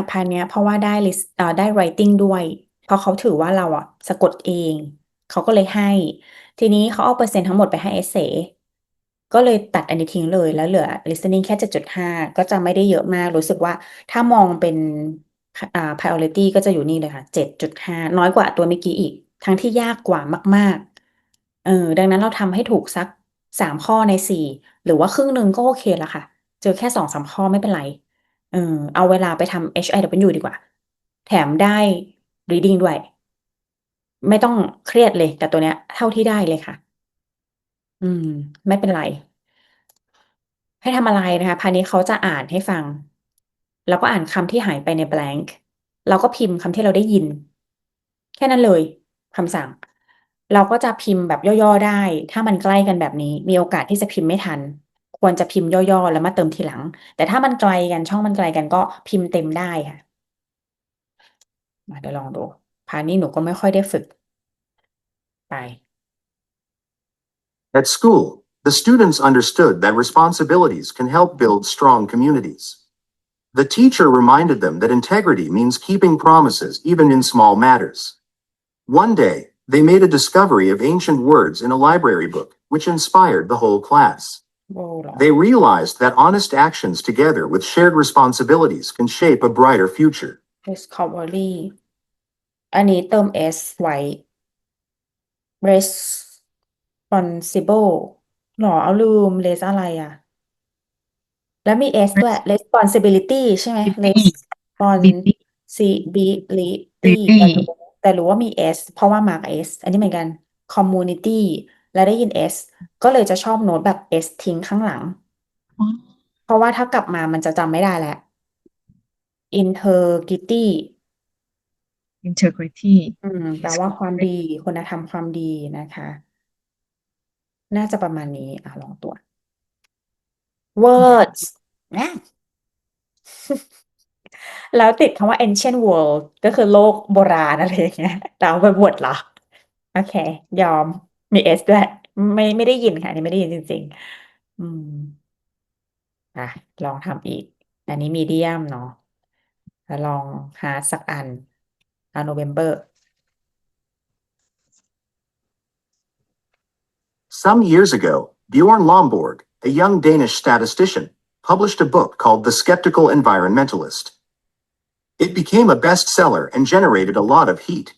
ากพาร์ทเนี้ยเพราะว่าได้ list เอ่อได้ writing ด้วย เพราะเขาถือว่าเราอะสะกดเอง เขาก็เลยให้ ทีนี้เขาเอาเปอร์เซ็นต์ทั้งหมดไปให้ essay ก็เลยตัดอันนี้ทิ้งเลยแล้วเหลือ listening แค่ 7.5 ก็จะไม่ได้เยอะมาก รู้สึกว่าถ้ามองเป็นอ่า priority ก็จะอยู่นี่เลยค่ะ 7.5 น้อยกว่าตัวเมื่อกี้อีก ทั้งที่ยากกว่ามาก ๆ เออ ดังนั้นเราทำให้ถูกสัก 3 ข้อใน 4 หรือว่าครึ่งหนึ่งก็โอเคแล้วค่ะ เจอแค่ 2-3 ข้อไม่เป็นไร เออเอาเวลาไปทำ HIW ดีกว่า แถมได้ reading ด้วย ไม่ต้องเครียดเลยกับตัวเนี้ย เท่าที่ได้เลยค่ะ อืม ไม่เป็นไร ให้ทำอะไรนะคะพานี้เขาจะอ่านให้ฟัง แล้วก็อ่านคำที่หายไปใน blank เราก็พิมพ์คำที่เราได้ยิน แค่นั้นเลยคำสั่ง เราก็จะพิมพ์แบบย่อๆได้ ถ้ามันใกล้กันแบบนี้ มีโอกาสที่จะพิมพ์ไม่ทัน ควรจะพิมพ์ย่อๆ แล้วมาเติมทีหลัง แต่ถ้ามันไกลกันช่องมันไกลกันก็พิมพ์เต็มได้ค่ะมาเดี๋ยวลองดูพานี้หนูก็ไม่ค่อยได้ฝึกไป At school, the students understood that responsibilities can help build strong communities. The teacher reminded them that integrity means keeping promises even in small matters. One day, they made a discovery of ancient words in a library book, which inspired the whole class. โอ้เหรอ They realized that honest actions together with shared responsibilities can shape a brighter future. discovery อันนี้เติม s ไว้ responsible หรอเอาลืม res อะไรอะ แล้วมี s ด้วย responsibility ใช่ไหม responsibility แต่รู้แต่รู้ว่ามี s เพราะว่า mark s อันนี้เหมือนกัน community แล้วได้ยิน s ก็เลยจะชอบโน้ตแบบ s ทิ้งข้างหลัง อ๋อเพราะว่าถ้ากลับมามันจะจำไม่ได้แล้ว integrity integrity อืมแปลว่าความดีคุณธรรมความดีนะคะ น่าจะประมาณนี้อะลองตรวจ words นะแล้วติดคำว่า ancient world ก็คือโลกโบราณอะไรอย่างเงี้ยแต่เอาไปบวชเหรอ โอเค ยอม มี s ด้วย ไม่ไม่ได้ยินค่ะอันนี้ไม่ได้ยินจริง ๆ อืมอะลองทำอีก อันนี้มีเดียมเนาะแล้วลองหาสักอันเอาโนเวมเบอร์ Some years ago, Bjorn Lomborg, a young Danish statistician, published a book called The Skeptical Environmentalist. It became a bestseller and generated a lot of heat.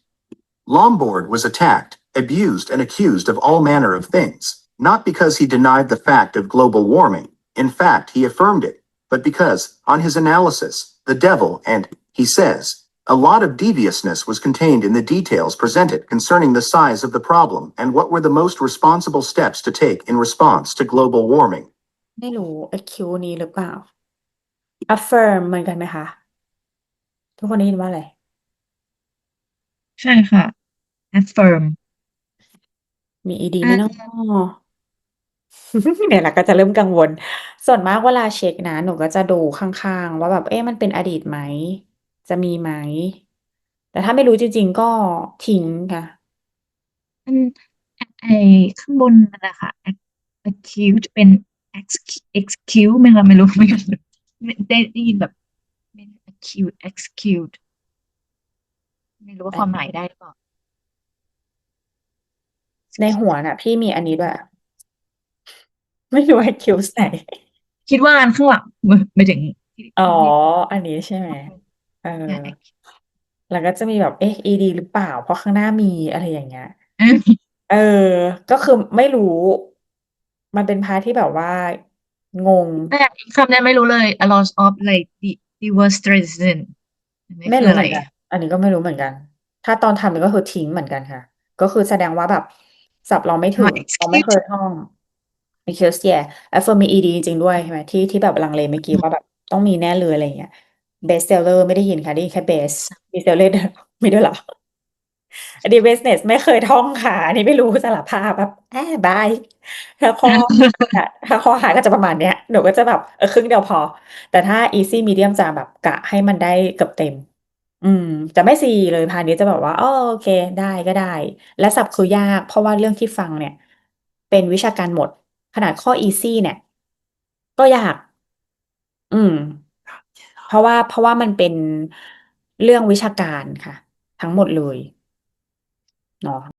Lomborg was attacked, abused, and accused of all manner of things, not because he denied the fact of global warming, in fact, he affirmed it, but because, on his analysis, the devil and, he says, a lot of deviousness was contained in the details presented concerning the size of the problem and what were the most responsible steps to take in response to global warming. ไม่รู้ AQ นี้หรือเปล่า affirm เหมือนกันไหมคะ ทุกคนได้ยินว่าอะไร ใช่ค่ะ affirm มี ed ไหมเนาะ เนี่ยแหละก็จะเริ่มกังวล ส่วนมากเวลาเช็คนะ หนูก็จะดูข้าง ๆ ว่าแบบ เอ๊ะ มันเป็นอดีตไหม จะมีไหม แต่ถ้าไม่รู้จริง ๆ ก็ทิ้งค่ะมันไอข้างบนนั่นแหละค่ะ ac- accused เป็น ex- excuse ไหมคะไม่รู้ไม่รู้ไม่ได้ได้ยินแบบไม่ accused excused ไม่รู้ว่าความหมายได้หรือเปล่า ในหัวน่ะ พี่มีอันนี้ด้วยไม่รู้ว่า accuse ไหนคิดว่าอันข้างหลังไม่ถึงที่อ๋อที่อันนี้ใช่ไหมเออใช่แล้วก็จะมีแบบเอ๊ะ ed หรือเปล่า เพราะข้างหน้ามีอะไรอย่างเงี้ยเอ้ยเออก็คือไม่รู้ มันเป็นพาร์ทที่แบบว่า งงแต่อีกคำนี้ไม่รู้เลย a loss of like the deforestation อันนี้ไม่คือรู้อะเหไรมือนกันอันนี้ก็ไม่รู้เหมือนกัน ถ้าตอนทำก็คือทิ้งเหมือนกันค่ะ ก็คือแสดงว่าแบบ ศัพท์เราไม่ถึอ๋องเราไม่เค excuse ยท่อง excuse yeah affirm มี ed จริงๆด้วยใช่ไหมที่ที่แบบลังเลเมื่อกี้ว่าแบบต้องมีแน่เลยอะไรอย่างเงี้ย best seller ไม่ได้ยินค่ะได้ยินแค่ best มี seller มีด้วยเหรออันนี้ business ไม่เคยท่องค่ะอันนี้ไม่รู้สารภาพแบบแอบายถ้าข้ออะถ้าข้อหาก็จะประมาณเนี้ยหนูก็จะแบบเออครึ่งเดียวพอ แต่ถ้า easy medium จะแบบกะให้มันได้เกือบเต็ม อืม จะไม่ซีเลย พานี้จะแบบว่า อ้อ โอเค ได้ก็ได้ และศัพท์คือยาก เพราะว่าเรื่องที่ฟังเนี่ย เป็นวิชาการหมด ขนาดข้อ easy เนี่ย ก็ยาก อืม เพราะว่า เพราะว่ามันเป็นเรื่องวิชาการค่ะ ทั้งหมดเลย เนาะ